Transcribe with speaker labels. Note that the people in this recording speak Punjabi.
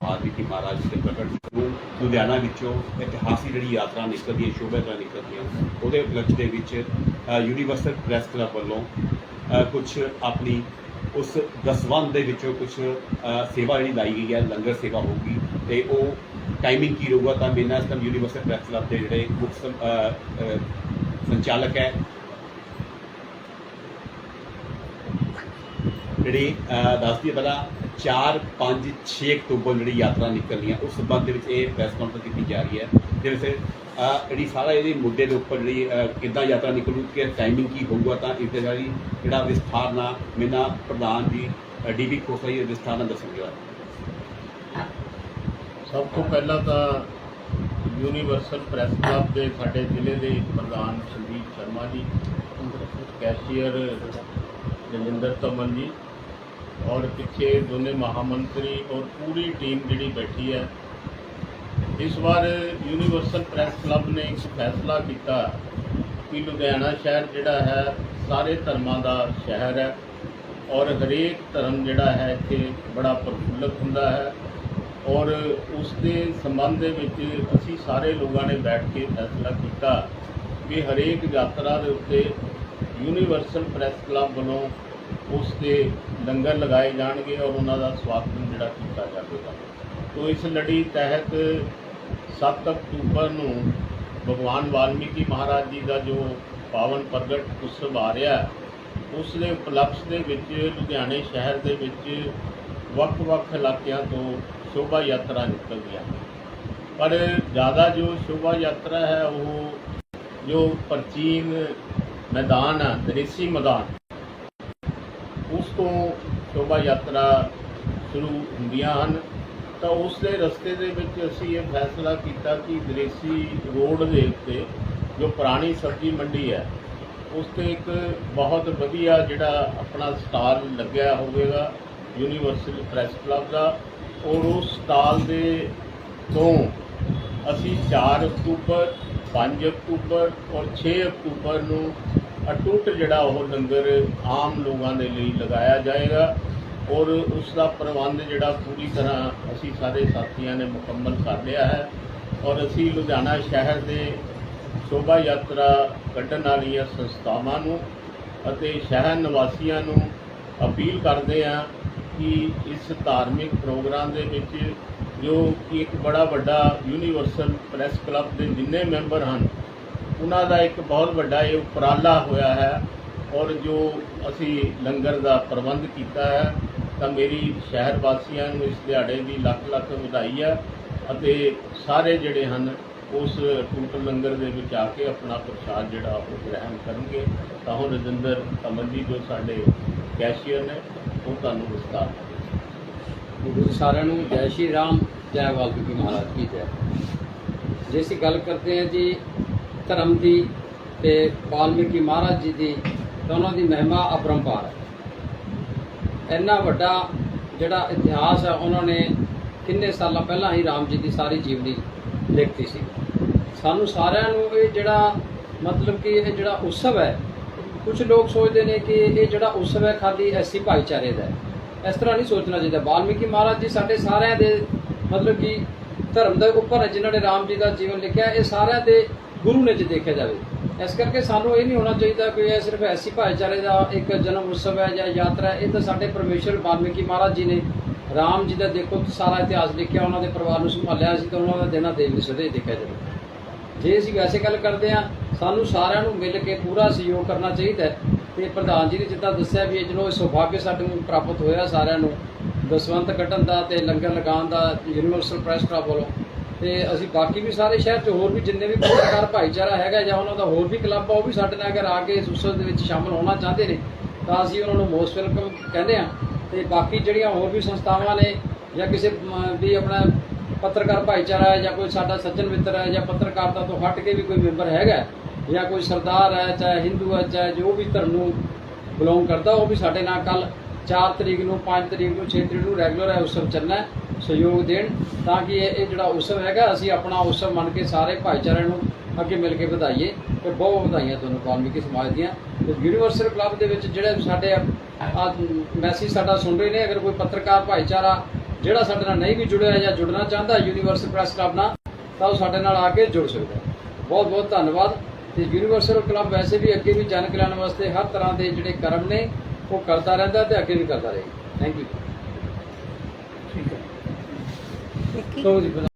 Speaker 1: ਮਹਾਰਾਜ ਦੇ ਪ੍ਰਗਟ ਨੂੰ ਲੁਧਿਆਣਾ ਵਿੱਚੋਂ ਇਤਿਹਾਸਿਕ ਜਿਹੜੀ ਯਾਤਰਾ ਨਿਕਲਦੀ ਹੈ, ਸ਼ੋਭਾ ਯਾਤਰਾ ਨਿਕਲਦੀ ਹੈ, ਉਹਦੇ ਉਪਲਕਸ਼ ਦੇ ਵਿੱਚ ਯੂਨੀਵਰਸਲ ਪ੍ਰੈਸ ਕਲੱਬ ਵੱਲੋਂ ਕੁਝ ਆਪਣੀ ਉਸ ਦਸਵੰਦ ਦੇ ਵਿੱਚੋਂ ਕੁਝ ਸੇਵਾ ਜਿਹੜੀ ਲਾਈ ਗਈ ਹੈ, ਲੰਗਰ ਸੇਵਾ ਹੋਊਗੀ ਤੇ ਉਹ ਟਾਈਮਿੰਗ ਕੀ ਰਹੂਗਾ ਤਾਂ ਮੇਨਾ ਇਸ ਟਾਈਮ ਯੂਨੀਵਰਸਲ ਪ੍ਰੈਸ ਕਲੱਬ ਦੇ ਜਿਹੜੇ ਮੁੱਖ ਸੰਚਾਲਕ ਹੈ ਜਿਹੜੀ ਦੱਸਦੀ ਪਹਿਲਾਂ 4 5 6 ਅਕਤੂਬਰ ਜਿਹੜੀ ਯਾਤਰਾ ਨਿਕਲਣੀ ਹੈ ਉਸ ਸੰਬੰਧ ਦੇ ਵਿੱਚ ਇਹ ਪ੍ਰੈਸ ਕਾਨਫਰੰਸ ਕੀਤੀ ਜਾ ਰਹੀ ਹੈ। ਜਿਹਦੇ ਵਿੱਚ ਜਿਹੜੀ ਸਾਰਾ ਇਹਦੇ ਮੁੱਦੇ ਦੇ ਉੱਪਰ ਜਿਹੜੀ ਕਿੱਦਾਂ ਯਾਤਰਾ ਨਿਕਲੂ ਕਿ ਟਾਈਮਿੰਗ ਕੀ ਹੋਊਗਾ, ਤਾਂ ਇਸ ਦੇ ਬਾਰੇ ਜਿਹੜਾ ਵਿਸਥਾਰ ਨਾਲ ਮੇਨਾ ਪ੍ਰਧਾਨ ਜੀ ਡੀਬੀ ਖੋਸਲਾ ਜੀ ਵਿਸਥਾਰ ਨਾਲ ਦੱਸਣਗੇ।
Speaker 2: ਸਭ ਤੋਂ ਪਹਿਲਾਂ ਤਾਂ ਯੂਨੀਵਰਸਲ ਪ੍ਰੈਸ ਕਲੱਬ ਦੇ ਸਾਡੇ ਜ਼ਿਲ੍ਹੇ ਦੇ ਪ੍ਰਧਾਨ ਸੰਦੀਪ ਸ਼ਰਮਾ ਜੀ, ਕੈਸ਼ੀਅਰ ਰਜਿੰਦਰ ਤਮਨ ਜੀ ਔਰ ਪਿੱਛੇ ਦੋਨੇ ਮਹਾਮੰਤਰੀ ਔਰ ਪੂਰੀ ਟੀਮ ਜਿਹੜੀ ਬੈਠੀ ਹੈ, ਇਸ ਵਾਰ ਯੂਨੀਵਰਸਲ ਪ੍ਰੈਸ ਕਲੱਬ ਨੇ ਇੱਕ ਫੈਸਲਾ ਕੀਤਾ ਕਿ ਲੁਧਿਆਣਾ ਸ਼ਹਿਰ ਜਿਹੜਾ ਹੈ, ਸਾਰੇ ਧਰਮਾਂ ਦਾ ਸ਼ਹਿਰ ਹੈ ਔਰ ਹਰੇਕ ਧਰਮ ਜਿਹੜਾ ਹੈ, ਇੱਥੇ ਬੜਾ ਪ੍ਰਫੁੱਲਤ ਹੁੰਦਾ ਹੈ ਔਰ ਉਸ ਦੇ ਸੰਬੰਧ ਦੇ ਵਿੱਚ ਅਸੀਂ ਸਾਰੇ ਲੋਕਾਂ ਨੇ ਬੈਠ ਕੇ ਫੈਸਲਾ ਕੀਤਾ ਕਿ ਹਰੇਕ ਯਾਤਰਾ ਦੇ ਉੱਤੇ ਯੂਨੀਵਰਸਲ ਪ੍ਰੈਸ ਕਲੱਬ ਵੱਲੋਂ ਉਸ 'ਤੇ ਲੰਗਰ ਲਗਾਏ ਜਾਣਗੇ ਔਰ ਉਹਨਾਂ ਦਾ ਸਵਾਗਤ ਜਿਹੜਾ ਕੀਤਾ ਜਾਵੇਗਾ। ਤੋ ਇਸ ਲੜੀ ਤਹਿਤ 7 ਅਕਤੂਬਰ ਨੂੰ ਭਗਵਾਨ ਵਾਲਮੀਕੀ ਮਹਾਰਾਜ ਜੀ ਦਾ ਜੋ ਪਾਵਨ ਪ੍ਰਗਟ ਉਤਸਵ ਆ ਰਿਹਾ ਉਸ ਦੇ ਉਪਲਕਸ਼ ਦੇ ਵਿੱਚ ਲੁਧਿਆਣੇ ਸ਼ਹਿਰ ਦੇ ਵਿੱਚ ਵੱਖ-ਵੱਖ ਇਲਾਕਿਆਂ ਤੋਂ ਸ਼ੋਭਾ ਯਾਤਰਾ ਨਿਕਲਦੀਆਂ ਹਨ ਪਰ ਜ਼ਿਆਦਾ ਜੋ ਸ਼ੋਭਾ ਯਾਤਰਾ ਹੈ, ਉਹ ਜੋ ਪ੍ਰਾਚੀਨ ਮੈਦਾਨ ਹੈ ਦ੍ਰਿਸ਼ੀ ਮੈਦਾਨ ਉਸ ਤੋਂ ਸ਼ੋਭਾ ਯਾਤਰਾ ਸ਼ੁਰੂ ਹੁੰਦੀਆਂ ਹਨ। ਤਾਂ ਉਸ ਦੇ ਰਸਤੇ ਦੇ ਵਿੱਚ ਅਸੀਂ ਇਹ ਫੈਸਲਾ ਕੀਤਾ ਕਿ ਦਰੇਸੀ ਰੋਡ ਦੇ ਉੱਤੇ ਜੋ ਪੁਰਾਣੀ ਸਬਜ਼ੀ ਮੰਡੀ ਹੈ, ਉਸ ਤੇ ਇੱਕ ਬਹੁਤ ਵਧੀਆ ਜਿਹੜਾ ਆਪਣਾ ਸਟਾਲ ਲੱਗਿਆ ਹੋਵੇਗਾ ਯੂਨੀਵਰਸਲ ਪ੍ਰੈਸ ਕਲੱਬ ਦਾ। ਔਰ ਉਸ ਸਟਾਲ ਦੇ ਤੋਂ ਅਸੀਂ 4 ਅਕਤੂਬਰ 5 ਅਕਤੂਬਰ ਔਰ 6 ਅਕਤੂਬਰ ਨੂੰ ਅਟੁੱਟ ਜਿਹੜਾ ਉਹ ਲੰਗਰ ਆਮ ਲੋਕਾਂ ਦੇ ਲਈ ਲਗਾਇਆ ਜਾਏਗਾ ਔਰ ਉਸ ਦਾ ਪ੍ਰਬੰਧ ਜਿਹੜਾ ਪੂਰੀ ਤਰ੍ਹਾਂ ਅਸੀਂ ਸਾਰੇ ਸਾਥੀਆਂ ਨੇ ਮੁਕੰਮਲ ਕਰ ਲਿਆ ਹੈ ਔਰ ਅਸੀਂ ਲੁਧਿਆਣਾ ਸ਼ਹਿਰ ਦੇ ਸ਼ੋਭਾ ਯਾਤਰਾ ਕੱਢਣ ਵਾਲੀਆਂ ਸੰਸਥਾਵਾਂ ਨੂੰ ਅਤੇ ਸ਼ਹਿਰ ਨਿਵਾਸੀਆਂ ਨੂੰ ਅਪੀਲ ਕਰਦੇ ਹਾਂ ਕਿ ਇਸ ਧਾਰਮਿਕ ਪ੍ਰੋਗਰਾਮ ਦੇ ਵਿੱਚ ਜੋ ਕਿ ਇੱਕ ਬੜਾ ਵੱਡਾ ਯੂਨੀਵਰਸਲ ਪ੍ਰੈਸ ਕਲੱਬ ਦੇ ਜਿੰਨੇ ਮੈਂਬਰ ਹਨ ਉਹਨਾਂ ਦਾ ਇੱਕ ਬਹੁਤ ਵੱਡਾ ਇਹ ਉਪਰਾਲਾ ਹੋਇਆ ਹੈ ਔਰ ਜੋ ਅਸੀਂ ਲੰਗਰ ਦਾ ਪ੍ਰਬੰਧ ਕੀਤਾ ਹੈ, ਤਾਂ ਮੇਰੀ ਸ਼ਹਿਰ ਵਾਸੀਆਂ ਨੂੰ ਇਸ ਦਿਹਾੜੇ ਦੀ ਲੱਖ ਲੱਖ ਵਧਾਈ ਹੈ ਅਤੇ ਸਾਰੇ ਜਿਹੜੇ ਹਨ, ਉਸ ਟੂਟ ਲੰਗਰ ਦੇ ਵਿੱਚ ਆ ਕੇ ਆਪਣਾ ਪ੍ਰਸ਼ਾਦ ਜਿਹੜਾ ਉਹ ਗ੍ਰਹਿਣ ਕਰਨਗੇ। ਤਾਂ ਉਹ ਰਜਿੰਦਰ ਕਮਲ ਜੀ ਜੋ ਸਾਡੇ ਕੈਸ਼ੀਅਰ ਨੇ, ਉਹ ਤੁਹਾਨੂੰ ਵਿਸਤਾਰ
Speaker 3: ਗੁਰੂ ਸਾਰਿਆਂ ਨੂੰ ਜੈ ਸ਼੍ਰੀ ਰਾਮ, ਜੈ ਵਾਲਮੀਕੀ ਮਹਾਰਾਜ ਕੀ ਜੈ। ਜੇ ਅਸੀਂ ਗੱਲ ਕਰਦੇ ਹਾਂ ਜੀ ਧਰਮ ਦੀ ਤੇ ਵਾਲਮੀਕੀ ਮਹਾਰਾਜ ਜੀ ਦੀ ਤਾਂ ਉਹਨਾਂ ਦੀ ਮਹਿਮਾ ਅਪਰੰਪਾਰ ਹੈ। ਇੰਨਾ ਵੱਡਾ ਜਿਹੜਾ ਇਤਿਹਾਸ ਹੈ, ਉਹਨਾਂ ਨੇ ਕਿੰਨੇ ਸਾਲਾਂ ਪਹਿਲਾਂ ਹੀ ਰਾਮ ਜੀ ਦੀ ਸਾਰੀ ਜੀਵਨੀ ਲਿਖਤੀ ਸੀ। ਸਾਨੂੰ ਸਾਰਿਆਂ ਨੂੰ ਇਹ ਜਿਹੜਾ ਮਤਲਬ ਕਿ ਇਹ ਜਿਹੜਾ ਉਤਸਵ ਹੈ, ਕੁਝ ਲੋਕ ਸੋਚਦੇ ਨੇ ਕਿ ਇਹ ਜਿਹੜਾ ਉਤਸਵ ਹੈ, ਖਾਲੀ ਐਸੀ ਭਾਈਚਾਰੇ ਦਾ ਹੈ। ਇਸ ਤਰ੍ਹਾਂ ਨਹੀਂ ਸੋਚਣਾ ਚਾਹੀਦਾ। ਵਾਲਮੀਕੀ ਮਹਾਰਾਜ ਜੀ ਸਾਡੇ ਸਾਰਿਆਂ ਦੇ ਮਤਲਬ ਕਿ ਧਰਮ ਦੇ ਉੱਪਰ ਹੈ, ਜਿਨ੍ਹਾਂ ਨੇ ਰਾਮ ਜੀ ਦਾ ਜੀਵਨ ਲਿਖਿਆ, ਇਹ ਸਾਰਿਆਂ ਦੇ ਗੁਰੂ ਨੇ ਜੇ ਦੇਖਿਆ ਜਾਵੇ। ਇਸ ਕਰਕੇ ਸਾਨੂੰ ਇਹ ਨਹੀਂ ਹੋਣਾ ਚਾਹੀਦਾ ਕਿ ਇਹ ਸਿਰਫ ਐਸੀ ਭਾਈਚਾਰੇ ਦਾ ਇੱਕ ਜਨਮ ਉਤਸਵ ਹੈ ਜਾਂ ਯਾਤਰਾ ਇਹ ਤਾਂ ਸਾਡੇ ਪਰਮੇਸ਼ਰ ਵਾਲਮੀਕੀ ਮਹਾਰਾਜ ਜੀ ਨੇ ਰਾਮ ਜੀ ਦਾ ਦੇਖੋ ਸਾਰਾ ਇਤਿਹਾਸ ਲਿਖਿਆ, ਉਹਨਾਂ ਦੇ ਪਰਿਵਾਰ ਨੂੰ ਸੰਭਾਲਿਆ ਸੀ ਤਾਂ ਉਹਨਾਂ ਦਾ ਦੇਣਾ ਦੇਵੀ ਸਦੇ ਦੇਖਿਆ ਜਾਵੇ। ਜੇ ਅਸੀਂ ਵੈਸੇ ਗੱਲ ਕਰਦੇ ਹਾਂ, ਸਾਨੂੰ ਸਾਰਿਆਂ ਨੂੰ ਮਿਲ ਕੇ ਪੂਰਾ ਸਹਿਯੋਗ ਕਰਨਾ ਚਾਹੀਦਾ ਹੈ। ਤੇ ਪ੍ਰਧਾਨ ਜੀ ਨੇ ਜਿੱਦਾਂ ਦੱਸਿਆ ਵੀ ਇਹ ਜਿਹਨੂੰ ਇਹ ਸੁਭਾਗਯ ਸਾਡੇ ਨੂੰ ਪ੍ਰਾਪਤ ਹੋਇਆ ਸਾਰਿਆਂ ਨੂੰ। ਦਸਵੰਤ ਕੱਢਣ ਦਾ ਤੇ ਲੰਗਰ ਲਗਾਉਣ ਦਾ ਯੂਨੀਵਰਸਲ ਪ੍ਰੈਸ ਕਲੱਬ ਵੱਲੋਂ। ਤੇ ਅਸੀਂ ਬਾਕੀ ਵੀ ਸਾਰੇ ਸ਼ਹਿਰ 'ਚ ਹੋਰ ਵੀ ਜਿੰਨੇ ਵੀ ਪੱਤਰਕਾਰ ਭਾਈਚਾਰਾ ਹੈਗਾ ਜਾਂ ਉਹਨਾਂ ਦਾ ਹੋਰ ਵੀ ਕਲੱਬ ਆ, ਉਹ ਵੀ ਸਾਡੇ ਨਾਲ ਅਗਰ ਆ ਕੇ ਇਸ ਦੇ ਵਿੱਚ ਸ਼ਾਮਲ ਹੋਣਾ ਚਾਹੁੰਦੇ ਨੇ, ਤਾਂ ਅਸੀਂ ਉਹਨਾਂ ਨੂੰ ਮੋਸਟ ਵੈਲਕਮ ਕਹਿੰਦੇ ਆ ਤੇ ਬਾਕੀ ਜਿਹੜੀਆਂ ਹੋਰ ਵੀ ਸੰਸਥਾਵਾਂ ਨੇ ਜਾਂ ਕਿਸੇ ਵੀ ਆਪਣਾ ਪੱਤਰਕਾਰ ਭਾਈਚਾਰਾ ਹੈ ਜਾਂ ਕੋਈ ਸਾਡਾ ਸੱਜਣ ਮਿੱਤਰ ਹੈ ਜਾਂ ਪੱਤਰਕਾਰਤਾ ਤੋਂ ਹਟ ਕੇ ਵੀ ਕੋਈ ਮੈਂਬਰ ਹੈਗਾ ਜਾਂ ਕੋਈ ਸਰਦਾਰ ਹੈ, ਚਾਹੇ ਹਿੰਦੂ ਹੈ, ਚਾਹੇ ਜੋ ਵੀ ਧਰਮ ਨੂੰ ਬਿਲੋਂਗ ਕਰਦਾ, ਉਹ ਵੀ ਸਾਡੇ ਨਾਲ ਕੱਲ 4 ਤਰੀਕ ਨੂੰ 5 ਤਰੀਕ ਨੂੰ 6 ਤਰੀਕ ਨੂੰ ਰੈਗੂਲਰ ਹੈ ਉਸਵ ਚੱਲਣਾ ਸਹਿਯੋਗ ਦੇਣ, ਤਾਂ ਕਿ ਇਹ ਜਿਹੜਾ ਉਸਵ ਹੈਗਾ, ਅਸੀਂ ਆਪਣਾ ਉਸਵ ਮੰਨ ਕੇ ਸਾਰੇ ਭਾਈਚਾਰੇ ਨੂੰ ਅੱਗੇ ਮਿਲ ਕੇ ਵਧਾਈਏ ਤੇ ਬਹੁਤ ਵਧਾਈਆਂ ਤੁਹਾਨੂੰ ਕਾਲਮਿਕ ਸਮਾਜ ਦੀਆਂ। ਤੇ ਯੂਨੀਵਰਸਲ ਕਲੱਬ ਦੇ ਵਿੱਚ ਜਿਹੜੇ ਸਾਡੇ ਮੈਸੇਜ ਸਾਡਾ ਸੁਣ ਰਹੇ ਨੇ, ਅਗਰ ਕੋਈ ਪੱਤਰਕਾਰ, ਭਾਈਚਾਰਾ ਜਿਹੜਾ ਸਾਡੇ ਨਾਲ ਨਹੀਂ ਵੀ ਜੁੜਿਆ ਜਾਂ ਜੁੜਨਾ ਚਾਹੁੰਦਾ ਯੂਨੀਵਰਸਲ ਪ੍ਰੈਸ ਕਲੱਬ ਨਾਲ, ਤਾਂ ਉਹ ਸਾਡੇ ਨਾਲ ਆ ਕੇ ਜੁੜ ਸਕਦਾ ਬਹੁਤ ਬਹੁਤ ਧੰਨਵਾਦ। ਤੇ ਯੂਨੀਵਰਸਲ ਕਲੱਬ ਵੈਸੇ ਵੀ ਅੱਗੇ ਵੀ ਜਨ ਕਲਿਆਣ ਵਾਸਤੇ ਹਰ ਤਰ੍ਹਾਂ ਦੇ ਜਿਹੜੇ ਕਰਮ ਨੇ ਉਹ ਕਰਦਾ ਰਹਿੰਦਾ ਤੇ ਅੱਗੇ ਵੀ ਕਰਦਾ ਰਹੇਗਾ ਥੈਂਕ ਯੂ
Speaker 4: ਠੀਕ ਹੈ।
Speaker 3: ਸੋ ਜੀ